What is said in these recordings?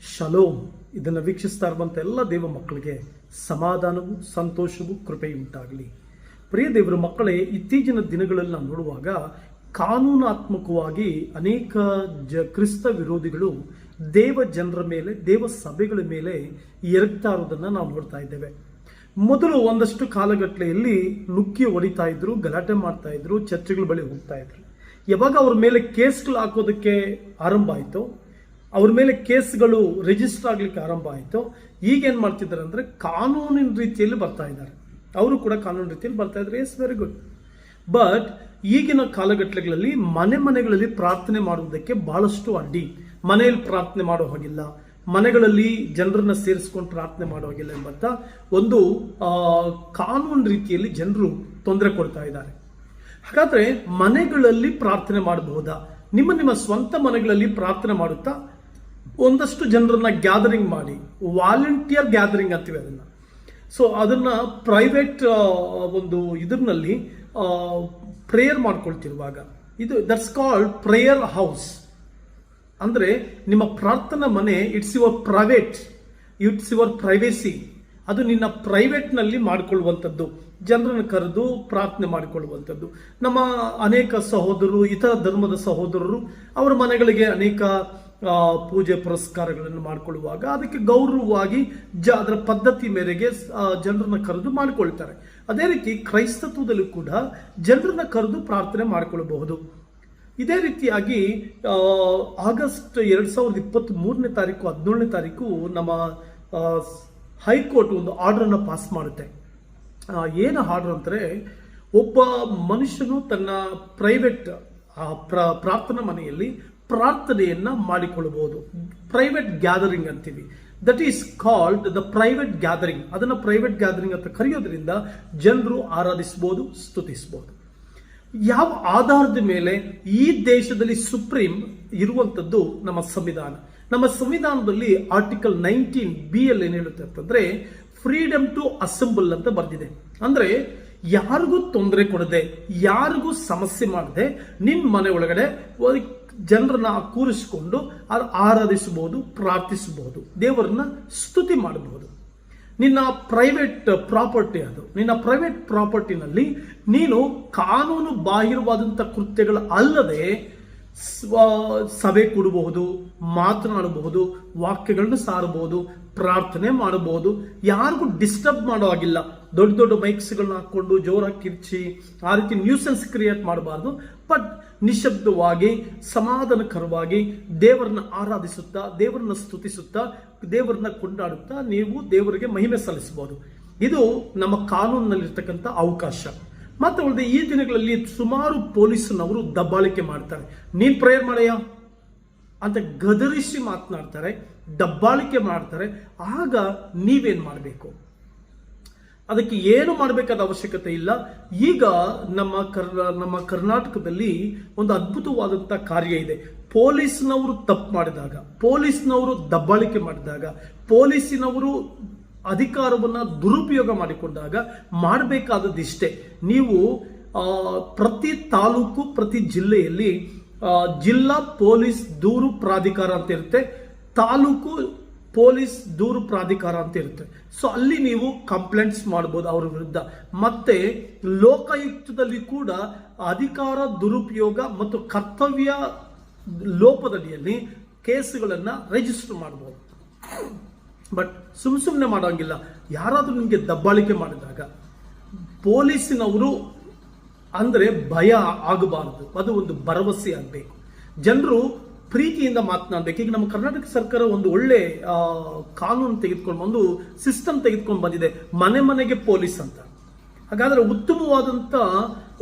Shalom, ಇದನ್ನು ವೀಕ್ಷಿಸ್ತಾ ಇರುವಂಥ ಎಲ್ಲ ದೇವ ಮಕ್ಕಳಿಗೆ ಸಮಾಧಾನವು ಸಂತೋಷವು ಕೃಪೆಯುಂಟಾಗಲಿ. ಪ್ರಿಯ ದೇವರ ಮಕ್ಕಳೇ, ಇತ್ತೀಚಿನ ದಿನಗಳಲ್ಲಿ ನಾವು ನೋಡುವಾಗ ಕಾನೂನಾತ್ಮಕವಾಗಿ ಅನೇಕ ಜ ಕ್ರಿಸ್ತ ವಿರೋಧಿಗಳು ದೇವ ಜನರ ಮೇಲೆ, ದೇವ ಸಭೆಗಳ ಮೇಲೆ ಎರಗ್ತಾ ಇರೋದನ್ನು ನಾವು ನೋಡ್ತಾ ಇದ್ದೇವೆ. ಮೊದಲು ಒಂದಷ್ಟು ಕಾಲಗಟ್ಟಲೆಯಲ್ಲಿ ನುಕ್ಕಿ ಹೊಡಿತಾ ಇದ್ರು, ಗಲಾಟೆ ಮಾಡ್ತಾ ಇದ್ರು, ಚರ್ಚೆಗಳ ಬಳಿ ಹೋಗ್ತಾ ಇದ್ರು. ಯಾವಾಗ ಅವ್ರ ಮೇಲೆ ಕೇಸ್ಗಳು ಹಾಕೋದಕ್ಕೆ ಆರಂಭ ಆಯಿತು ಅವ್ರ ಮೇಲೆ ಕೇಸ್ಗಳು ರಿಜಿಸ್ಟರ್ ಆಗ್ಲಿಕ್ಕೆ ಆರಂಭ ಆಯಿತು. ಈಗ ಏನ್ ಮಾಡ್ತಿದ್ದಾರೆ ಅಂದ್ರೆ ಕಾನೂನಿನ ರೀತಿಯಲ್ಲಿ ಬರ್ತಾ ಇದ್ದಾರೆ. ಅವರು ಕೂಡ ಕಾನೂನು ರೀತಿಯಲ್ಲಿ ಬರ್ತಾ ಇದ್ದಾರೆ. ಎಸ್ ವೆರಿ ಗುಡ್ ಬಟ್ ಈಗಿನ ಕಾಲಘಟ್ಟಗಳಲ್ಲಿ ಮನೆ ಮನೆಗಳಲ್ಲಿ ಪ್ರಾರ್ಥನೆ ಮಾಡುವುದಕ್ಕೆ ಬಹಳಷ್ಟು ಅಡ್ಡಿ. ಮನೆಯಲ್ಲಿ ಪ್ರಾರ್ಥನೆ ಮಾಡೋ ಹಾಗಿಲ್ಲ. ಮನೆಗಳಲ್ಲಿ ಜನರನ್ನ ಸೇರಿಸ್ಕೊಂಡು ಪ್ರಾರ್ಥನೆ ಮಾಡೋ ಹಾಗಿಲ್ಲ ಎಂಬಂತ ಒಂದು ಕಾನೂನು ರೀತಿಯಲ್ಲಿ ಜನರು ತೊಂದರೆ ಕೊಡ್ತಾ ಇದ್ದಾರೆ. ಹಾಗಾದ್ರೆ ಮನೆಗಳಲ್ಲಿ ಪ್ರಾರ್ಥನೆ ಮಾಡಬಹುದಾ? ನಿಮ್ಮ ನಿಮ್ಮ ಸ್ವಂತ ಮನೆಗಳಲ್ಲಿ ಪ್ರಾರ್ಥನೆ ಮಾಡುತ್ತಾ? ಒಂದಷ್ಟು ಜನರನ್ನ ಗ್ಯಾದರಿಂಗ್ ಮಾಡಿ ವಾಲಂಟಿಯರ್ ಗ್ಯಾದರಿಂಗ್ ಅಂತೀವಿ ಅದನ್ನ. ಸೊ ಅದನ್ನ ಪ್ರೈವೇಟ್ ಒಂದು ಇದರಲ್ಲಿ ಪ್ರೇಯರ್ ಮಾಡ್ಕೊಳ್ತಿರುವಾಗ. ಇದು ದಟ್ಸ್ ಕಾಲ್ಡ್ ಪ್ರೇಯರ್ ಹೌಸ್ ಅಂದ್ರೆ, ನಿಮ್ಮ ಪ್ರಾರ್ಥನಾ ಮನೆ it's your private it's your privacy ಅದು ನಿನ್ನ ಪ್ರೈವೇಟ್ನಲ್ಲಿ ಮಾಡಿಕೊಳ್ಳುವಂಥದ್ದು. ಜನರನ್ನು ಕರೆದು ಪ್ರಾರ್ಥನೆ ಮಾಡಿಕೊಳ್ಳುವಂಥದ್ದು. ನಮ್ಮ ಅನೇಕ ಸಹೋದರರು, ಇತರ ಧರ್ಮದ ಸಹೋದರರು, ಅವರ ಮನೆಗಳಿಗೆ ಅನೇಕ ಪೂಜೆ ಪುರಸ್ಕಾರಗಳನ್ನು ಮಾಡಿಕೊಳ್ಳುವಾಗ ಅದಕ್ಕೆ ಗೌರವವಾಗಿ ಜ, ಅದರ ಪದ್ಧತಿ ಮೇರೆಗೆ ಜನರನ್ನು ಕರೆದು ಮಾಡಿಕೊಳ್ತಾರೆ. ಅದೇ ರೀತಿ ಕ್ರೈಸ್ತತ್ವದಲ್ಲೂ ಕೂಡ ಜನರನ್ನ ಕರೆದು ಪ್ರಾರ್ಥನೆ ಮಾಡಿಕೊಳ್ಳಬಹುದು. ಇದೇ ರೀತಿಯಾಗಿ ಆಗಸ್ಟ್ ಎರಡ್ ಸಾವಿರದ ಇಪ್ಪತ್ತ್ ಮೂರನೇ ತಾರೀಕು, ಹದಿನೇಳನೇ ತಾರೀಕು ನಮ್ಮ ಹೈಕೋರ್ಟ್ ಒಂದು ಆರ್ಡರ್ ಅನ್ನ ಪಾಸ್ ಮಾಡುತ್ತೆ. ಏನು ಆರ್ಡರ್ ಅಂದರೆ ಒಬ್ಬ ಮನುಷ್ಯನು ತನ್ನ ಪ್ರೈವೇಟ್ ಪ್ರಾರ್ಥನಾ ಮನೆಯಲ್ಲಿ ಪ್ರಾರ್ಥನೆಯನ್ನ ಮಾಡಿಕೊಳ್ಳಬಹುದು. ಪ್ರೈವೇಟ್ ಗ್ಯಾದರಿಂಗ್ ಅಂತೀವಿ. That is called the private gathering ಅದನ್ನು ಪ್ರೈವೇಟ್ ಗ್ಯಾದರಿಂಗ್ ಅಂತ ಕರೆಯೋದ್ರಿಂದ ಜನರು ಆರಾಧಿಸಬಹುದು ಸ್ತುತಿಸಬಹುದು ಯಾವ ಆಧಾರದ ಮೇಲೆ ಈ ದೇಶದಲ್ಲಿ ಸುಪ್ರೀಂ ಇರುವಂಥದ್ದು ನಮ್ಮ ಸಂವಿಧಾನ? ನಮ್ಮ ಸಂವಿಧಾನದಲ್ಲಿ ಆರ್ಟಿಕಲ್ ನೈನ್ಟೀನ್ ಬಿ ಅಲ್ಲಿ ಏನು ಹೇಳುತ್ತೆ ಅಂತಂದ್ರೆ ಫ್ರೀಡಮ್ ಟು ಅಸೆಂಬಲ್ ಅಂತ ಬರ್ದಿದೆ. ಅಂದ್ರೆ, ಯಾರಿಗೂ ತೊಂದರೆ ಕೊಡದೆ, ಯಾರಿಗೂ ಸಮಸ್ಯೆ ಮಾಡದೆ ನಿಮ್ಮ ಮನೆ ಒಳಗಡೆ ಜನರನ್ನ ಕೂರಿಸಿಕೊಂಡು ಆರಾಧಿಸಬಹುದು, ಪ್ರಾರ್ಥಿಸಬಹುದು, ದೇವರನ್ನ ಸ್ತುತಿ ಮಾಡಬಹುದು. ನಿನ್ನ ಪ್ರೈವೇಟ್ ಪ್ರಾಪರ್ಟಿ ಅದು. ನಿನ್ನ ಪ್ರೈವೇಟ್ ಪ್ರಾಪರ್ಟಿನಲ್ಲಿ ನೀನು ಕಾನೂನು ಬಾಹಿರವಾದಂಥ ಕೃತ್ಯಗಳು ಅಲ್ಲದೆ ಸಭೆ ಕೊಡಬಹುದು, ಮಾತನಾಡಬಹುದು, ವಾಕ್ಯಗಳನ್ನು ಸಾರಬಹುದು, ಪ್ರಾರ್ಥನೆ ಮಾಡಬಹುದು. ಯಾರಿಗೂ ಡಿಸ್ಟರ್ಬ್ ಮಾಡೋ ಹಾಗಿಲ್ಲ. ದೊಡ್ಡ ದೊಡ್ಡ ಮೈಕ್ಸ್ಗಳನ್ನ ಹಾಕೊಂಡು ಜೋರಾಗಿ ಕಿರ್ಚಿ ಆ ರೀತಿ ನ್ಯೂಸೆನ್ಸ್ ಕ್ರಿಯೇಟ್ ಮಾಡಬಾರ್ದು. ಬಟ್ ನಿಶಬ್ದವಾಗಿ, ಸಮಾಧಾನಕರವಾಗಿ ದೇವರನ್ನ ಆರಾಧಿಸುತ್ತಾ, ದೇವರನ್ನ ಸ್ತುತಿಸುತ್ತಾ, ದೇವರನ್ನ ಕೊಂಡಾಡುತ್ತಾ ನೀವು ದೇವರಿಗೆ ಮಹಿಮೆ ಸಲ್ಲಿಸಬಹುದು. ಇದು ನಮ್ಮ ಕಾನೂನಿನಲ್ಲಿರ್ತಕ್ಕಂಥ ಅವಕಾಶ. ಮತ್ತೆ ಉಳಿದ ಈ ದಿನಗಳಲ್ಲಿ ಸುಮಾರು ಪೊಲೀಸ್ನವರು ದಬ್ಬಾಳಿಕೆ ಮಾಡ್ತಾರೆ. ನೀನು ಪ್ರೇಯರ್ ಮಾಡಯ್ಯ ಅಂತ ಗದರಿಸಿ ಮಾತನಾಡ್ತಾರೆ, ದಬ್ಬಾಳಿಕೆ ಮಾಡ್ತಾರೆ. ಆಗ ನೀವೇನು ಮಾಡಬೇಕು? ಅದಕ್ಕೆ ಏನು ಮಾಡಬೇಕಾದ ಅವಶ್ಯಕತೆ ಇಲ್ಲ. ಈಗ ನಮ್ಮ ಕರ್, ನಮ್ಮ ಕರ್ನಾಟಕದಲ್ಲಿ ಒಂದು ಅದ್ಭುತವಾದಂಥ ಕಾರ್ಯ ಇದೆ. ಪೊಲೀಸ್ನವರು ತಪ್ಪು ಮಾಡಿದಾಗ, ಪೊಲೀಸ್ನವರು ದಬ್ಬಾಳಿಕೆ ಮಾಡಿದಾಗ, ಪೊಲೀಸಿನವರು ಅಧಿಕಾರವನ್ನು ದುರುಪಯೋಗ ಮಾಡಿಕೊಂಡಾಗ ಮಾಡಬೇಕಾದದ್ದಿಷ್ಟೇ ನೀವು ಪ್ರತಿ ತಾಲೂಕು, ಪ್ರತಿ ಜಿಲ್ಲೆಯಲ್ಲಿ ಜಿಲ್ಲಾ ಪೊಲೀಸ್ ದೂರು ಪ್ರಾಧಿಕಾರ ಅಂತ ಇರುತ್ತೆ. ತಾಲೂಕು ಪೊಲೀಸ್ ದೂರು ಪ್ರಾಧಿಕಾರ ಅಂತ ಇರುತ್ತೆ. ಸೊ ಅಲ್ಲಿ ನೀವು ಕಂಪ್ಲೇಂಟ್ಸ್ ಮಾಡಬಹುದು ಅವರ ವಿರುದ್ಧ. ಮತ್ತೆ ಲೋಕಾಯುಕ್ತದಲ್ಲಿ ಕೂಡ ಅಧಿಕಾರ, ದುರುಪಯೋಗ ಮತ್ತು ಕರ್ತವ್ಯ ಲೋಪದಡಿಯಲ್ಲಿ ಕೇಸುಗಳನ್ನು ರಿಜಿಸ್ಟರ್ ಮಾಡಬಹುದು ಬಟ್ ಸುಮ್ ಸುಮ್ಮನೆ ಮಾಡೋಂಗಿಲ್ಲ. ಯಾರಾದರೂ ನಿಮಗೆ ದಬ್ಬಾಳಿಕೆ ಮಾಡಿದಾಗ ಪೊಲೀಸಿನವರು ಅಂದ್ರೆ ಭಯ ಆಗಬಾರದು. ಅದು ಒಂದು ಭರವಸೆ ಆಗಬೇಕು. ಜನರು ಪ್ರೀತಿಯಿಂದ ಮಾತನಾಡಬೇಕು. ಈಗ ನಮ್ಮ ಕರ್ನಾಟಕ ಸರ್ಕಾರ ಒಂದು ಒಳ್ಳೆ ಕಾನೂನು ತೆಗೆದುಕೊಂಡು ಒಂದು ಸಿಸ್ಟಮ್ ತೆಗೆದುಕೊಂಡು ಬಂದಿದೆ. ಮನೆ ಮನೆಗೆ ಪೊಲೀಸ್ ಅಂತ. ಹಾಗಾದ್ರೆ ಉತ್ತಮವಾದಂತ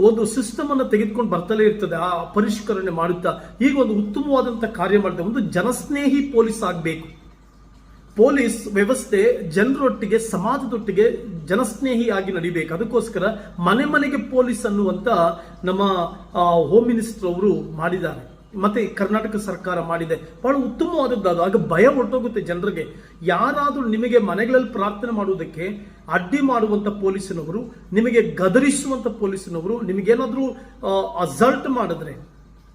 ಒಂದು ಸಿಸ್ಟಮ್ ಅನ್ನು ತೆಗೆದುಕೊಂಡು ಬರ್ತಲೇ ಇರ್ತದೆ, ಆ ಪರಿಷ್ಕರಣೆ ಮಾಡುತ್ತಾ. ಈಗ ಒಂದು ಉತ್ತಮವಾದಂತ ಕಾರ್ಯ ಮಾಡುತ್ತೆ ಒಂದು ಜನಸ್ನೇಹಿ ಪೊಲೀಸ್ ಆಗಬೇಕು. ಪೊಲೀಸ್ ವ್ಯವಸ್ಥೆ ಜನರೊಟ್ಟಿಗೆ, ಸಮಾಜದೊಟ್ಟಿಗೆ ಜನಸ್ನೇಹಿಯಾಗಿ ನಡಿಬೇಕು. ಅದಕ್ಕೋಸ್ಕರ ಮನೆ ಮನೆಗೆ ಪೊಲೀಸ್ ಅನ್ನುವಂತ ನಮ್ಮ ಹೋಮ್ ಮಿನಿಸ್ಟರ್ ಅವರು ಮಾಡಿದ್ದಾರೆ. ಮತ್ತೆ ಕರ್ನಾಟಕ ಸರ್ಕಾರ ಮಾಡಿದೆ. ಬಹಳ ಉತ್ತಮವಾದದ್ದು ಅದು. ಆಗ ಭಯ ಹೊರಟೋಗುತ್ತೆ ಜನರಿಗೆ. ಯಾರಾದರೂ ನಿಮಗೆ ಮನೆಗಳಲ್ಲಿ ಪ್ರಾರ್ಥನೆ ಮಾಡುವುದಕ್ಕೆ ಅಡ್ಡಿ ಮಾಡುವಂತ ಪೊಲೀಸಿನವರು, ನಿಮಗೆ ಗದರಿಸುವಂತ ಪೊಲೀಸಿನವರು, ನಿಮಗೇನಾದರೂ ಅಸಲ್ಟ್ ಮಾಡಿದ್ರೆ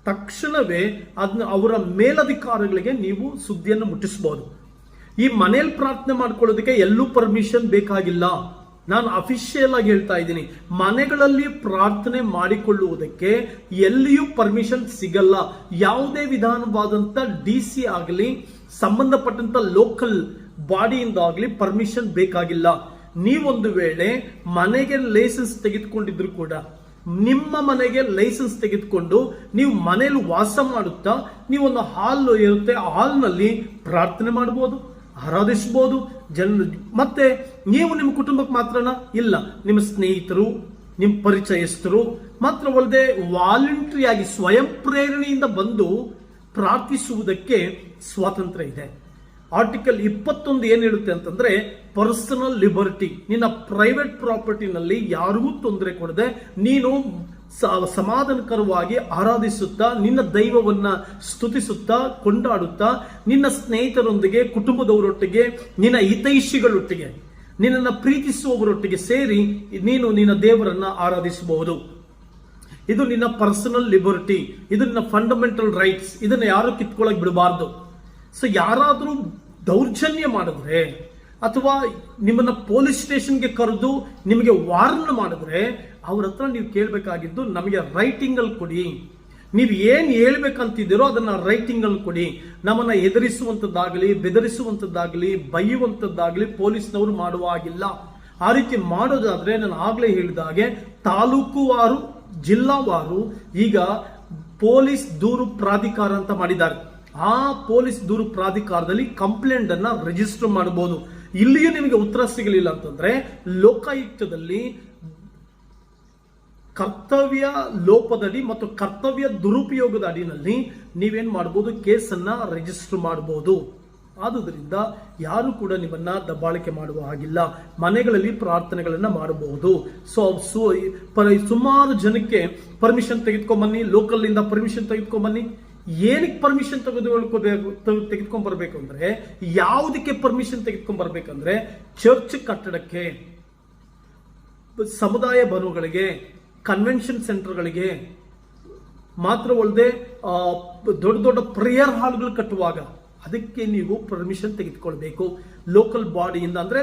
ತಕ್ಷಣವೇ ಅದನ್ನ ಅವರ ಮೇಲಧಿಕಾರಿಗಳಿಗೆ ನೀವು ಸುದ್ದಿಯನ್ನು ಮುಟ್ಟಿಸಬಹುದು ಈ ಮನೆಯಲ್ಲಿ ಪ್ರಾರ್ಥನೆ ಮಾಡ್ಕೊಳ್ಳೋದಕ್ಕೆ ಎಲ್ಲೂ ಪರ್ಮಿಷನ್ ಬೇಕಾಗಿಲ್ಲ. ನಾನು ಅಫಿಷಿಯಲ್ ಆಗಿ ಹೇಳ್ತಾ ಇದ್ದೀನಿ, ಮನೆಗಳಲ್ಲಿ ಪ್ರಾರ್ಥನೆ ಮಾಡಿಕೊಳ್ಳುವುದಕ್ಕೆ ಎಲ್ಲಿಯೂ ಪರ್ಮಿಷನ್ ಸಿಗಲ್ಲ. ಯಾವುದೇ ವಿಧಾನವಾದಂತ ಡಿ ಸಿ ಆಗಲಿ ಸಂಬಂಧಪಟ್ಟಂತ ಲೋಕಲ್ ಬಾಡಿಯಿಂದ ಆಗಲಿ ಪರ್ಮಿಷನ್ ಬೇಕಾಗಿಲ್ಲ. ನೀವೊಂದು ವೇಳೆ ಮನೆಗೆ ಲೈಸೆನ್ಸ್ ತೆಗೆದುಕೊಂಡಿದ್ರು ಕೂಡ, ನಿಮ್ಮ ಮನೆಗೆ ಲೈಸೆನ್ಸ್ ತೆಗೆದುಕೊಂಡು ನೀವು ಮನೆಯಲ್ಲಿ ವಾಸ ಮಾಡುತ್ತಾ, ನೀವೊಂದು ಹಾಲ್ ಇರುತ್ತೆ ಹಾಲ್ನಲ್ಲಿ ಪ್ರಾರ್ಥನೆ ಮಾಡಬಹುದು. ಆರಾಧಿಸಬಹುದು. ಜನ, ಮತ್ತೆ ನೀವು ನಿಮ್ಮ ಕುಟುಂಬಕ್ಕೆ ಮಾತ್ರನ ಇಲ್ಲ, ನಿಮ್ಮ ಸ್ನೇಹಿತರು, ನಿಮ್ಮ ಪರಿಚಯಸ್ಥರು, ಮಾತ್ರವಲ್ಲದೆ ವಾಲಂಟರಿಯಾಗಿ ಆಗಿ ಸ್ವಯಂ ಪ್ರೇರಣೆಯಿಂದ ಬಂದು ಪ್ರಾರ್ಥಿಸುವುದಕ್ಕೆ ಸ್ವಾತಂತ್ರ್ಯ ಇದೆ. ಆರ್ಟಿಕಲ್ ಇಪ್ಪತ್ತೊಂದು ಏನು ಹೇಳುತ್ತೆ ಅಂತಂದ್ರೆ, ಪರ್ಸನಲ್ ಲಿಬರ್ಟಿ, ನಿನ್ನ ಪ್ರೈವೇಟ್ ಪ್ರಾಪರ್ಟಿನಲ್ಲಿ ಯಾರಿಗೂ ತೊಂದರೆ ಕೊಡದೆ, ನೀನು ಸಮಾಧಾನಕರವಾಗಿ ಆರಾಧಿಸುತ್ತಾ, ನಿನ್ನ ದೈವವನ್ನ ಸ್ತುತಿಸುತ್ತಾ, ಕೊಂಡಾಡುತ್ತಾ, ನಿನ್ನ ಸ್ನೇಹಿತರೊಂದಿಗೆ, ಕುಟುಂಬದವರೊಟ್ಟಿಗೆ, ನಿನ್ನ ಹಿತೈಷಿಗಳೊಟ್ಟಿಗೆ, ನಿನ್ನನ್ನು ಪ್ರೀತಿಸುವವರೊಟ್ಟಿಗೆ ಸೇರಿ ನೀನು ನಿನ್ನ ದೇವರನ್ನ ಆರಾಧಿಸಬಹುದು. ಇದು ನಿನ್ನ ಪರ್ಸನಲ್ ಲಿಬರ್ಟಿ, ಇದು ನಿನ್ನ ಫಂಡಮೆಂಟಲ್ ರೈಟ್ಸ್, ಇದನ್ನ ಯಾರು ಕಿತ್ಕೊಳ್ಳೋಕೆ ಬಿಡಬಾರ್ದು. ಸೊ, ಯಾರಾದರೂ ದೌರ್ಜನ್ಯ ಮಾಡಿದ್ರೆ, ಅಥವಾ ನಿಮ್ಮನ್ನ ಪೊಲೀಸ್ ಸ್ಟೇಷನ್ಗೆ ಕರೆದು ನಿಮಗೆ ವಾರ್ನ್ ಮಾಡಿದ್ರೆ ಅವ್ರ ಹತ್ರ ನೀವು ಕೇಳಬೇಕಾಗಿದ್ದು ನಮಗೆ ರೈಟಿಂಗ್ ಅಲ್ಲಿ ಕೊಡಿ. ನೀವು ಏನು ಹೇಳ್ಬೇಕಂತಿದ್ದೀರೋ ಅದನ್ನ ರೈಟಿಂಗ್ ಅಲ್ಲಿ ಕೊಡಿ. ನಮ್ಮನ್ನು ಎದುರಿಸುವಂಥದ್ದಾಗಲಿ ಬೆದರಿಸುವಂಥದ್ದಾಗಲಿ ಬೈಯುವಂಥದ್ದಾಗಲಿ ಪೊಲೀಸ್ನವರು ಮಾಡುವ ಹಾಗಿಲ್ಲ. ಆ ರೀತಿ ಮಾಡೋದಾದರೆ ನಾನು ಆಗಲೇ ಹೇಳಿದ ಹಾಗೆ ತಾಲೂಕುವಾರು ಜಿಲ್ಲಾವಾರು ಈಗ ಪೊಲೀಸ್ ದೂರು ಪ್ರಾಧಿಕಾರ ಅಂತ ಮಾಡಿದ್ದಾರೆ. ಆ ಪೊಲೀಸ್ ದೂರು ಪ್ರಾಧಿಕಾರದಲ್ಲಿ ಕಂಪ್ಲೇಂಟ್ ಅನ್ನ ರಿಜಿಸ್ಟರ್ ಮಾಡಬಹುದು ಇಲ್ಲಿಯೂ ನಿಮಗೆ ಉತ್ತರ ಸಿಗಲಿಲ್ಲ ಅಂತಂದ್ರೆ ಲೋಕಾಯುಕ್ತದಲ್ಲಿ ಕರ್ತವ್ಯ ಲೋಪದಡಿ ಮತ್ತು ಕರ್ತವ್ಯ ದುರುಪಯೋಗದ ಅಡಿನಲ್ಲಿ ನೀವೇನು ಮಾಡಬಹುದು ಕೇಸನ್ನ ರಿಜಿಸ್ಟರ್ ಮಾಡಬಹುದು ಆದುದರಿಂದ ಯಾರು ಕೂಡ ನಿಮ್ಮನ್ನ ದಬ್ಬಾಳಿಕೆ ಮಾಡುವ ಹಾಗಿಲ್ಲ. ಮನೆಗಳಲ್ಲಿ ಪ್ರಾರ್ಥನೆಗಳನ್ನ ಮಾಡಬಹುದು. ಸೊ ಸುಮಾರು ಜನಕ್ಕೆ ಪರ್ಮಿಷನ್ ತೆಗೆದುಕೊಂಬನ್ನಿ ಲೋಕಲ್ ಇಂದ ಪರ್ಮಿಷನ್ ತೆಗೆದುಕೊಂಬನ್ನಿ. ಏನಕ್ಕೆ ಪರ್ಮಿಷನ್ ತೆಗೆದುಕೊಳ್ಕೋಬೇಕು ತೆಗೆದುಕೊಂಡ್ ಬರಬೇಕು ಅಂದ್ರೆ, ಯಾವುದಕ್ಕೆ ಪರ್ಮಿಷನ್ ತೆಗೆದುಕೊಂಡ್ ಬರ್ಬೇಕಂದ್ರೆ ಚರ್ಚ್ ಕಟ್ಟಡಕ್ಕೆ, ಸಮುದಾಯ ಭವನಗಳಿಗೆ ಕನ್ವೆನ್ಷನ್ ಸೆಂಟರ್ಗಳಿಗೆ ಮಾತ್ರವಲ್ಲದೆ ದೊಡ್ಡ ದೊಡ್ಡ ಪ್ರೇಯರ್ ಹಾಲ್ಗಳು ಕಟ್ಟುವಾಗ ಅದಕ್ಕೆ ನೀವು ಪರ್ಮಿಷನ್ ತೆಗೆದುಕೊಳ್ಬೇಕು. ಲೋಕಲ್ ಬಾಡಿಯಿಂದ ಅಂದ್ರೆ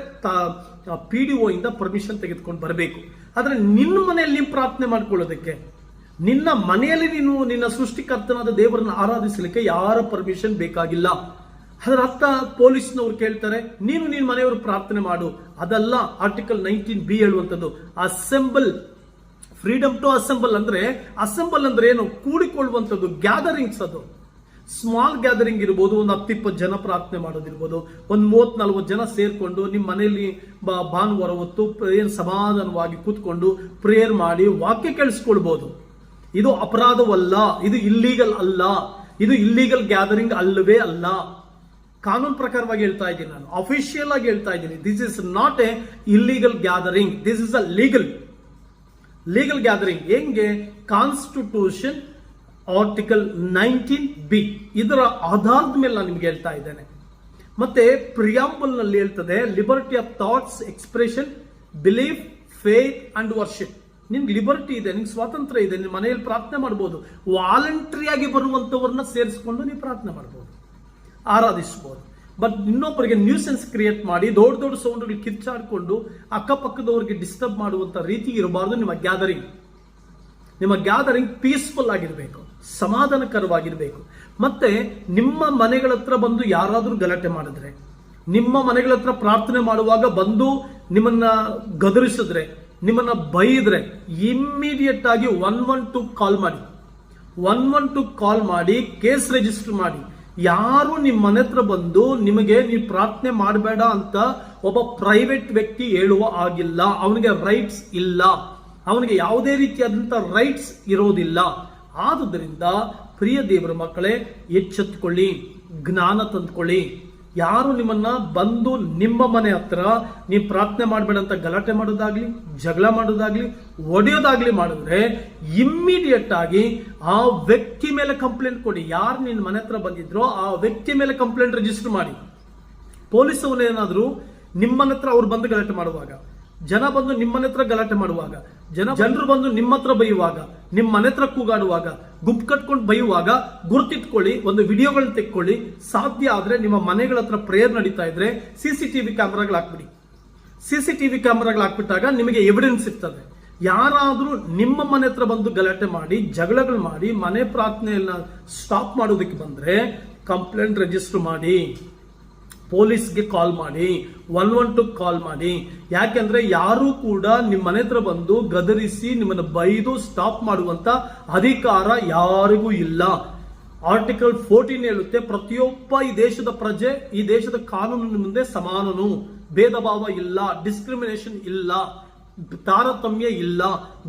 ಪಿ ಡಿ ಇಂದ ಪರ್ಮಿಷನ್ ತೆಗೆದುಕೊಂಡು ಬರಬೇಕು. ಆದರೆ ನಿನ್ನ ಮನೆಯಲ್ಲಿ ಪ್ರಾರ್ಥನೆ ಮಾಡ್ಕೊಳ್ಳೋದಕ್ಕೆ, ನಿನ್ನ ಮನೆಯಲ್ಲಿ ನೀನು, ನಿನ್ನ ಸೃಷ್ಟಿಕರ್ತನಾದ ದೇವರನ್ನು ಆರಾಧಿಸಲಿಕ್ಕೆ ಯಾರ ಪರ್ಮಿಷನ್ ಬೇಕಾಗಿಲ್ಲ. ಅದರ ಅರ್ಥ ಪೊಲೀಸ್ನವ್ರು ಕೇಳ್ತಾರೆ, ನೀನು ನಿನ್ನ ಮನೆಯವರು ಪ್ರಾರ್ಥನೆ ಮಾಡು. ಅದಲ್ಲ ಆರ್ಟಿಕಲ್ ನೈನ್ಟೀನ್ ಬಿ ಹೇಳುವಂಥದ್ದು ಅಸೆಂಬಲ್ ಫ್ರೀಡಮ್ ಟು ಅಸೆಂಬಲ್ ಅಂದ್ರೆ ಅಸೆಂಬಲ್ ಅಂದ್ರೆ ಏನು? ಕೂಡಿಕೊಳ್ಳುವಂಥದ್ದು ಗ್ಯಾದರಿಂಗ್ಸ್ ಅದು. ಸ್ಮಾಲ್ ಗ್ಯಾದರಿಂಗ್ ಇರ್ಬೋದು, ಒಂದು ಹತ್ತಿಪ್ಪತ್ತು ಜನ ಪ್ರಾರ್ಥನೆ ಮಾಡೋದಿರ್ಬೋದು, ಒಂದು ಮೂವತ್ ನಲ್ವತ್ತು ಜನ ಸೇರಿಕೊಂಡು ನಿಮ್ಮ ಮನೆಯಲ್ಲಿ ಭಾನುವಾರ ಹೊತ್ತು ಏನು ಸಮಾಧಾನವಾಗಿ ಕೂತ್ಕೊಂಡು ಪ್ರೇಯರ್ ಮಾಡಿ ವಾಕ್ಯ ಕೇಳಿಸ್ಕೊಳ್ಬಹುದು ಇದು ಅಪರಾಧವಲ್ಲ, ಇದು ಇಲ್ಲೀಗಲ್ ಅಲ್ಲ. ಇದು ಇಲ್ಲೀಗಲ್ ಗ್ಯಾದರಿಂಗ್ ಅಲ್ಲವೇ ಅಲ್ಲ. ಕಾನೂನು ಪ್ರಕಾರವಾಗಿ ಹೇಳ್ತಾ ಇದ್ದೀನಿ ನಾನು. ಅಫಿಷಿಯಲ್ ಆಗಿ ಹೇಳ್ತಾ ಇದ್ದೀನಿ. This is not a illegal gathering this is a legal legal gathering ಹೆಂಗೆ? ಕಾನ್ಸ್ಟಿಟ್ಯೂಷನ್ ಆರ್ಟಿಕಲ್ ನೈನ್ಟೀನ್ ಬಿ ಇದರ ಆಧಾರದ ಮೇಲೆ ನಾನು ನಿಮ್ಗೆ ಹೇಳ್ತಾ ಇದ್ದೇನೆ. ಮತ್ತೆ ಪ್ರಿಯಾಂಬಲ್ನಲ್ಲಿ ಹೇಳ್ತದೆ liberty of thoughts expression belief faith and worship ನಿಮ್ಗೆ ಲಿಬರ್ಟಿ ಇದೆ, ನಿಮ್ಗೆ ಸ್ವಾತಂತ್ರ್ಯ ಇದೆ, ನಿಮ್ಮ ಮನೆಯಲ್ಲಿ ಪ್ರಾರ್ಥನೆ ಮಾಡ್ಬೋದು. ವಾಲಂಟ್ರಿಯಾಗಿ ಬರುವಂತವ್ರನ್ನ ಸೇರಿಸ್ಕೊಂಡು ನೀವು ಪ್ರಾರ್ಥನೆ ಮಾಡ್ಬೋದು. ಆರಾಧಿಸಬಹುದು ಬಟ್ ಇನ್ನೊಬ್ಬರಿಗೆ ನ್ಯೂಸೆನ್ಸ್ ಕ್ರಿಯೇಟ್ ಮಾಡಿ, ದೊಡ್ಡ ದೊಡ್ಡ ಸೌಂಡ್ಗಳು ಕಿರ್ಚಾಡಿಕೊಂಡು ಅಕ್ಕಪಕ್ಕದವರಿಗೆ ಡಿಸ್ಟರ್ಬ್ ಮಾಡುವಂತ ರೀತಿ ಇರಬಾರ್ದು ನಿಮ್ಮ ಗ್ಯಾದರಿಂಗ್ ನಿಮ್ಮ ಗ್ಯಾದರಿಂಗ್ ಪೀಸ್ಫುಲ್ ಆಗಿರಬೇಕು, ಸಮಾಧಾನಕರವಾಗಿರಬೇಕು. ಮತ್ತೆ ನಿಮ್ಮ ಮನೆಗಳ ಹತ್ರ ಬಂದು ಯಾರಾದರೂ ಗಲಾಟೆ ಮಾಡಿದ್ರೆ, ನಿಮ್ಮ ಮನೆಗಳ ಹತ್ರ ಪ್ರಾರ್ಥನೆ ಮಾಡುವಾಗ ಬಂದು ನಿಮ್ಮನ್ನ ಗದರಿಸಿದ್ರೆ, ನಿಮ್ಮನ್ನ ಬೈದ್ರೆ ಇಮ್ಮಿಡಿಯೇಟ್ ಆಗಿ ಒನ್ ಒನ್ ಟು ಕಾಲ್ ಮಾಡಿ. ಒನ್ ಒನ್ ಟು ಕಾಲ್ ಮಾಡಿ ಕೇಸ್ ರಿಜಿಸ್ಟರ್ ಮಾಡಿ. ಯಾರು ನಿಮ್ಮ ಮನೆ ಹತ್ರ ಬಂದು ನಿಮಗೆ ನೀವು ಪ್ರಾರ್ಥನೆ ಮಾಡಬೇಡ ಅಂತ ಒಬ್ಬ ಪ್ರೈವೇಟ್ ವ್ಯಕ್ತಿ ಹೇಳುವ ಆಗಿಲ್ಲ ಅವನಿಗೆ ರೈಟ್ಸ್ ಇಲ್ಲ. ಅವನಿಗೆ ಯಾವುದೇ ರೀತಿಯಾದಂಥ ರೈಟ್ಸ್ ಇರೋದಿಲ್ಲ. ಆದುದರಿಂದ ಪ್ರಿಯ ದೇವರ ಮಕ್ಕಳೇ ಎಚ್ಚೆತ್ತುಕೊಳ್ಳಿ ಜ್ಞಾನ ತಂದ್ಕೊಳ್ಳಿ. ಯಾರು ನಿಮ್ಮನ್ನ ಬಂದು ನಿಮ್ಮ ಮನೆ ಹತ್ರ ನೀವು ಪ್ರಾರ್ಥನೆ ಮಾಡಬೇಡ ಅಂತ ಗಲಾಟೆ ಮಾಡೋದಾಗ್ಲಿ, ಜಗಳ ಮಾಡೋದಾಗ್ಲಿ, ಒಡೆಯೋದಾಗ್ಲಿ ಮಾಡಿದ್ರೆ ಇಮ್ಮಿಡಿಯೇಟ್ ಆಗಿ ಆ ವ್ಯಕ್ತಿ ಮೇಲೆ ಕಂಪ್ಲೇಂಟ್ ಕೊಡಿ. ಯಾರು ನಿನ್ನ ಮನೆ ಹತ್ರ ಬಂದಿದ್ರೋ ಆ ವ್ಯಕ್ತಿ ಮೇಲೆ ಕಂಪ್ಲೇಂಟ್ ರಿಜಿಸ್ಟರ್ ಮಾಡಿ. ಪೊಲೀಸ್ ಏನಾದ್ರು ನಿಮ್ಮನ ಹತ್ರ ಅವ್ರು ಬಂದು ಗಲಾಟೆ ಮಾಡುವಾಗ, ಜನ ಬಂದು ನಿಮ್ಮನೆ ಹತ್ರ ಗಲಾಟೆ ಮಾಡುವಾಗ, ಜನ ಜನರು ಬಂದು ನಿಮ್ಮ ಹತ್ರ ಬೈಯುವಾಗ, ನಿಮ್ಮ ಮನೆ ಹತ್ರ ಕೂಗಾಡುವಾಗ ಗುಂಪು ಕಟ್ಕೊಂಡು ಬೈಯುವಾಗ ಗುರುತಿಟ್ಕೊಳ್ಳಿ, ಒಂದು ವಿಡಿಯೋಗಳನ್ನ ತೆಕ್ಕೊಳ್ಳಿ. ಸಾಧ್ಯ ಆದ್ರೆ ನಿಮ್ಮ ಮನೆಗಳ ಹತ್ರ ಪ್ರೇಯರ್ ನಡೀತಾ ಇದ್ರೆ ಸಿ ಸಿ ಟಿವಿ ಕ್ಯಾಮ್ರಾಗಳು ಹಾಕ್ಬಿಡಿ. ಸಿ ಸಿ ಟಿವಿ ಕ್ಯಾಮ್ರಾಗಳು ಹಾಕ್ಬಿಟ್ಟಾಗ ನಿಮಗೆ ಎವಿಡೆನ್ಸ್ ಇರ್ತದೆ. ಯಾರಾದರೂ ನಿಮ್ಮ ಮನೆ ಹತ್ರ ಬಂದು ಗಲಾಟೆ ಮಾಡಿ, ಜಗಳಗಳು ಮಾಡಿ, ಮನೆ ಪ್ರಾರ್ಥನೆಯನ್ನ ಸ್ಟಾಪ್ ಮಾಡೋದಕ್ಕೆ ಬಂದ್ರೆ ಕಂಪ್ಲೇಂಟ್ ರಿಜಿಸ್ಟರ್ ಮಾಡಿ. ಪೊಲೀಸ್ಗೆ ಕಾಲ್ ಮಾಡಿ, ಒನ್ ಒನ್ ಟು ಕಾಲ್ ಮಾಡಿ. ಯಾಕೆಂದ್ರೆ ಯಾರು ಕೂಡ ನಿಮ್ಮ ಮನೆ ಹತ್ರ ಬಂದು ಗದರಿಸಿ ನಿಮ್ಮನ್ನು ಬೈದು ಸ್ಟಾಪ್ ಮಾಡುವಂತ ಅಧಿಕಾರ ಯಾರಿಗೂ ಇಲ್ಲ. ಆರ್ಟಿಕಲ್ ಫೋರ್ಟೀನ್ ಹೇಳುತ್ತೆ, ಪ್ರತಿಯೊಬ್ಬ ಈ ದೇಶದ ಪ್ರಜೆ, ಈ ದೇಶದ ಕಾನೂನಿನ ಮುಂದೆ ಸಮಾನನು. ಭೇದ ಭಾವ ಇಲ್ಲ ಡಿಸ್ಕ್ರಿಮಿನೇಷನ್ ಇಲ್ಲ, ತಾರತಮ್ಯ ಇಲ್ಲ.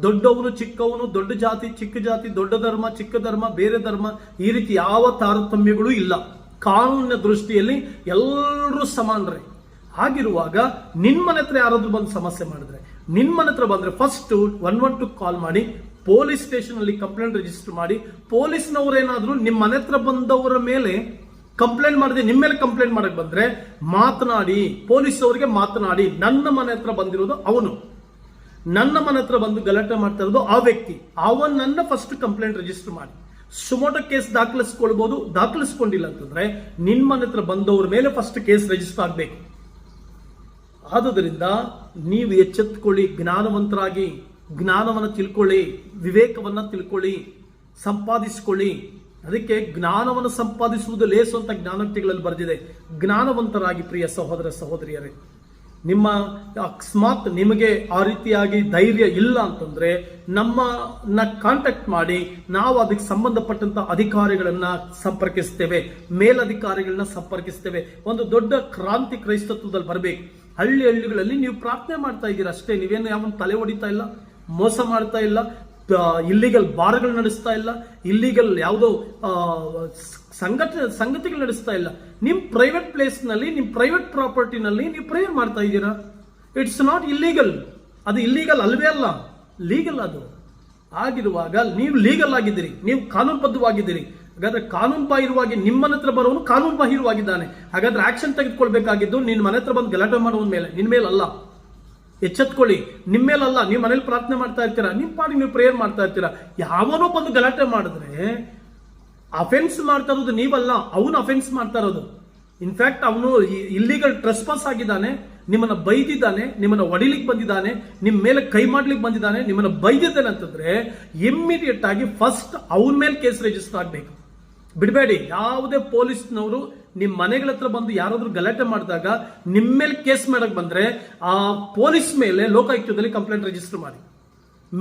ದೊಡ್ಡವನು ಚಿಕ್ಕವನು, ದೊಡ್ಡ ಜಾತಿ, ಚಿಕ್ಕ ಜಾತಿ, ದೊಡ್ಡ ಧರ್ಮ, ಚಿಕ್ಕ ಧರ್ಮ, ಬೇರೆ ಧರ್ಮ, ಈ ರೀತಿ ಯಾವ ತಾರತಮ್ಯಗಳು ಇಲ್ಲ. ಕಾನೂನಿನ ದೃಷ್ಟಿಯಲ್ಲಿ ಎಲ್ಲರೂ ಸಮಾನರೇ. ಹಾಗಿರುವಾಗ ನಿಮ್ಮ ಮನೆ ಹತ್ರ ಯಾರಾದ್ರೂ ಬಂದು ಸಮಸ್ಯೆ ಮಾಡಿದ್ರೆ ನಿಮ್ಮ ಮನೆ ಹತ್ರ ಬಂದ್ರೆ first one one two call ಮಾಡಿ ಪೊಲೀಸ್ ಸ್ಟೇಷನ್ ಅಲ್ಲಿ ಕಂಪ್ಲೇಂಟ್ ರಿಜಿಸ್ಟರ್ ಮಾಡಿ ಪೊಲೀಸ್ನವರೇನಾದರೂ ನಿಮ್ಮ ಮನೆ ಹತ್ರ ಬಂದವರ ಮೇಲೆ ಕಂಪ್ಲೇಂಟ್ ಮಾಡದೆ ನಿಮ್ಮ ಮೇಲೆ ಕಂಪ್ಲೇಂಟ್ ಮಾಡಕ್ಕೆ ಬಂದ್ರೆ ಮಾತನಾಡಿ ಪೊಲೀಸ್ ಅವರಿಗೆ ಮಾತನಾಡಿ, ನನ್ನ ಮನೆ ಹತ್ರ ಬಂದಿರೋದು ಅವನು. ನನ್ನ ಮನೆ ಹತ್ರ ಬಂದು ಗಲಾಟೆ ಮಾಡ್ತಾ ಇರೋದು ಆ ವ್ಯಕ್ತಿ. ಅವನನ್ನ ಫಸ್ಟ್ ಕಂಪ್ಲೇಂಟ್ ರಿಜಿಸ್ಟರ್ ಮಾಡಿ. ಸುಮೋಟೋ ಕೇಸ್ ದಾಖಲಿಸ್ಕೊಳ್ಬಹುದು ದಾಖಲಿಸ್ಕೊಂಡಿಲ್ಲ ಅಂತಂದ್ರೆ ನಿಮ್ಮ ಮನೆ ಹತ್ರ ಬಂದವ್ರ ಮೇಲೆ ಫಸ್ಟ್ ಕೇಸ್ ರಿಜಿಸ್ಟರ್ ಆಗ್ಬೇಕು. ಆದುದರಿಂದ ನೀವು ಎಚ್ಚೆತ್ತುಕೊಳ್ಳಿ ಜ್ಞಾನವಂತರಾಗಿ, ಜ್ಞಾನವನ್ನು ತಿಳ್ಕೊಳ್ಳಿ, ವಿವೇಕವನ್ನ ತಿಳ್ಕೊಳ್ಳಿ, ಸಂಪಾದಿಸಿಕೊಳ್ಳಿ. ಅದಕ್ಕೆ ಜ್ಞಾನವನ್ನು ಸಂಪಾದಿಸುವುದು ಲೇಸು ಅಂತ ಜ್ಞಾನೋಕ್ತಿಗಳಲ್ಲಿ ಬರೆದಿದೆ. ಜ್ಞಾನವಂತರಾಗಿ ಪ್ರಿಯ ಸಹೋದರ ಸಹೋದರಿಯರೇ ನಿಮ್ಮ ಅಕಸ್ಮಾತ್ ನಿಮಗೆ ಆ ರೀತಿಯಾಗಿ ಧೈರ್ಯ ಇಲ್ಲ ಅಂತಂದ್ರೆ ನಮ್ಮನ್ನ ಕಾಂಟ್ಯಾಕ್ಟ್ ಮಾಡಿ ನಾವು ಅದಕ್ಕೆ ಸಂಬಂಧಪಟ್ಟಂತ ಅಧಿಕಾರಿಗಳನ್ನ ಸಂಪರ್ಕಿಸ್ತೇವೆ, ಮೇಲಧಿಕಾರಿಗಳನ್ನ ಸಂಪರ್ಕಿಸ್ತೇವೆ. ಒಂದು ದೊಡ್ಡ ಕ್ರಾಂತಿ ಕ್ರೈಸ್ತತ್ವದಲ್ಲಿ ಬರಬೇಕು. ಹಳ್ಳಿ ಹಳ್ಳಿಗಳಲ್ಲಿ ನೀವು ಪ್ರಾರ್ಥನೆ ಮಾಡ್ತಾ ಇದ್ದೀರಾ ಅಷ್ಟೇ, ನೀವೇನು ಯಾವನ್ ತಲೆ ಹೊಡಿತಾ ಇಲ್ಲ, ಮೋಸ ಮಾಡ್ತಾ ಇಲ್ಲ ಇಲ್ಲಿಗಲ್ ಬಾರ್ಗಳು ನಡೆಸ್ತಾ ಇಲ್ಲ ಇಲ್ಲಿಗಲ್ ಯಾವುದೋ ಸಂಘಟ ಸಂಗತಿಗಳು ನಡೆಸ್ತಾ ಇಲ್ಲ. ನಿಮ್ಮ ಪ್ರೈವೇಟ್ ಪ್ಲೇಸ್ನಲ್ಲಿ, ನಿಮ್ ಪ್ರೈವೇಟ್ ಪ್ರಾಪರ್ಟಿನಲ್ಲಿ ನೀವು ಪ್ರೇಯರ್ ಮಾಡ್ತಾ ಇದ್ದೀರಾ? ಇಟ್ಸ್ ನಾಟ್ ಇಲ್ಲಿಗಲ್ ಅದು ಇಲ್ಲಿಗಲ್ ಅಲ್ವೇ ಅಲ್ಲ. ಲೀಗಲ್ ಅದು. ಆಗಿರುವಾಗ ನೀವು ಲೀಗಲ್ ಆಗಿದ್ದೀರಿ. ನೀವು ಕಾನೂನುಬದ್ಧವಾಗಿದ್ದೀರಿ. ಹಾಗಾದ್ರೆ ಕಾನೂನು ಬಾಹಿರವಾಗಿ ನಿಮ್ಮ ಹತ್ರ ಬರೋನು ಕಾನೂನು ಬಾಹಿರವಾಗಿದ್ದಾನೆ. ಹಾಗಾದ್ರೆ ಆಕ್ಷನ್ ತೆಗೆದುಕೊಳ್ಬೇಕಾಗಿದ್ದು ನಿನ್ನ ಮನೆ ಹತ್ರ ಬಂದು ಗಲಾಟೆ ಮಾಡುವ ಮೇಲೆ ನಿನ್ನ ಮೇಲೆ ಅಲ್ಲ. ಎಚ್ಚೆತ್ಕೊಳ್ಳಿ. ನಿಮ್ಮ ಮೇಲಲ್ಲ ನೀವು ಮನೇಲಿ ಪ್ರಾರ್ಥನೆ ಮಾಡ್ತಾ ಇರ್ತೀರಾ? ನಿಮ್ಮ ಪಾಡಿಗೆ ನೀವು ಪ್ರೇಯರ್ ಮಾಡ್ತಾ ಇರ್ತೀರಾ? ಯಾವನೋ ಬಂದು ಗಲಾಟೆ ಮಾಡಿದ್ರೆ ಅಫೆನ್ಸ್ ಮಾಡ್ತಾ ಇರೋದು ನೀವಲ್ಲ, ಅವನು ಅಫೆನ್ಸ್ ಮಾಡ್ತಾ ಇರೋದು. ಇನ್ಫ್ಯಾಕ್ಟ್ ಅವನು ಇಲ್ಲಿಗಲ್ ಟ್ರೆಸ್ಪಾಸ್ ಆಗಿದ್ದಾನೆ, ನಿಮ್ಮನ್ನ ಬೈದಿದ್ದಾನೆ, ನಿಮ್ಮನ್ನ ಹೊಡಿಲಿಕ್ಕೆ ಬಂದಿದ್ದಾನೆ ನಿಮ್ಮ ಮೇಲೆ ಕೈ ಮಾಡ್ಲಿಕ್ಕೆ ಬಂದಿದ್ದಾನೆ, ನಿಮ್ಮನ್ನ ಬೈದಿದ್ದಾನೆ ಅಂತಂದ್ರೆ ಇಮ್ಮಿಡಿಯೇಟ್ ಆಗಿ ಫಸ್ಟ್ ಅವನ ಮೇಲೆ ಕೇಸ್ ರಿಜಿಸ್ಟರ್ ಆಗಬೇಕು. ಬಿಡಬೇಡಿ, ಯಾವುದೇ ಪೊಲೀಸ್ನವರು ನಿಮ್ಮ ಮನೆಗಳ ಹತ್ರ ಬಂದು ಯಾರಾದ್ರೂ ಗಲಾಟೆ ಮಾಡಿದಾಗ ನಿಮ್ಮ ಮೇಲೆ ಕೇಸ್ ಮಾಡಕ್ ಬಂದ್ರೆ ಆ ಪೊಲೀಸ್ ಮೇಲೆ ಲೋಕಾಯುಕ್ತದಲ್ಲಿ ಕಂಪ್ಲೇಂಟ್ ರಿಜಿಸ್ಟರ್ ಮಾಡಿ.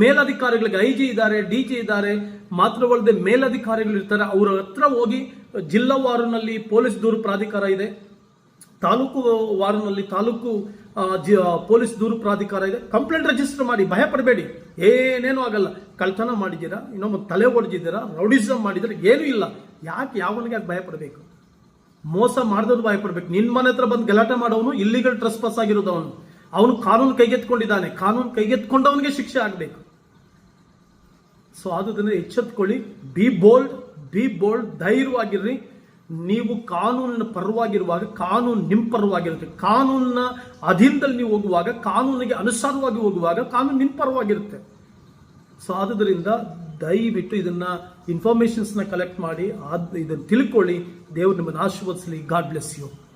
ಮೇಲಧಿಕಾರಿಗಳಿಗೆ ಐ ಜಿ ಇದ್ದಾರೆ ಡಿ ಜಿ ಇದ್ದಾರೆ ಮಾತ್ರವಲ್ಲದೆ ಮೇಲಧಿಕಾರಿಗಳು ಇರ್ತಾರೆ, ಅವರ ಹತ್ರ ಹೋಗಿ ಜಿಲ್ಲಾ ವಾರನಲ್ಲಿ ಪೊಲೀಸ್ ದೂರು ಪ್ರಾಧಿಕಾರ ಇದೆ, ತಾಲೂಕು ವಾರನಲ್ಲಿ ತಾಲೂಕು ಪೊಲೀಸ್ ದೂರು ಪ್ರಾಧಿಕಾರ ಇದೆ. ಕಂಪ್ಲೇಂಟ್ ರಿಜಿಸ್ಟರ್ ಮಾಡಿ, ಭಯ ಪಡಬೇಡಿ. ಏನೇನೂ ಆಗಲ್ಲ. ಕಳ್ತನ ಮಾಡಿದ್ದೀರಾ? ಇನ್ನೊಮ್ಮೆ ತಲೆ ಹೊಡೆದಿದ್ದೀರಾ ರೌಡಿಸಮ್ ಮಾಡಿದ್ರೆ ಏನೂ ಇಲ್ಲ. ಯಾಕೆ ಯಾವನಿಗೆ ಯಾಕೆ ಭಯ ಪಡಬೇಕು? ಮೋಸ ಮಾಡಿದವ್ರು ಭಯ ಪಡ್ಬೇಕು. ನಿನ್ನ ಮನೆ ಹತ್ರ ಬಂದು ಗಲಾಟೆ ಮಾಡೋನು ಇಲ್ಲಿಗಳು ಟ್ರಸ್ಪಾಸ್ ಆಗಿರೋದು ಅವನು. ಅವನು ಕಾನೂನು ಕೈಗೆತ್ಕೊಂಡಿದ್ದಾನೆ ಕಾನೂನು ಕೈಗೆತ್ಕೊಂಡವನಿಗೆ ಶಿಕ್ಷೆ ಆಗಬೇಕು. ಸೊ ಆದುದನ್ನು ಎಚ್ಚೆತ್ಕೊಳ್ಳಿ. ಬಿ ಬೋಲ್ಡ್ ಬಿ ಬೋಲ್ಡ್ ಧೈರ್ಯವಾಗಿರ್ರಿ. ನೀವು ಕಾನೂನಿನ ಪರವಾಗಿರುವಾಗ, ಕಾನೂನು ನಿಮ್ಮ ಪರವಾಗಿರುತ್ತೆ. ಕಾನೂನಿನ ಅಧೀನದಲ್ಲಿ ನೀವು ಹೋಗುವಾಗ, ಕಾನೂನಿಗೆ ಅನುಸಾರವಾಗಿ ಹೋಗುವಾಗ, ಕಾನೂನು ನಿಮ್ಮ ಪರವಾಗಿರುತ್ತೆ. ಸೊ ಆದುದರಿಂದ ದಯವಿಟ್ಟು ಇದನ್ನ ಇನ್ಫಾರ್ಮೇಷನ್ಸ್ನ ಕಲೆಕ್ಟ್ ಮಾಡಿ ಅದು ಇದನ್ನು ತಿಳ್ಕೊಳ್ಳಿ. ದೇವರು ನಿಮ್ಮನ್ನು ಆಶೀರ್ವದಿಸಲಿ. God bless you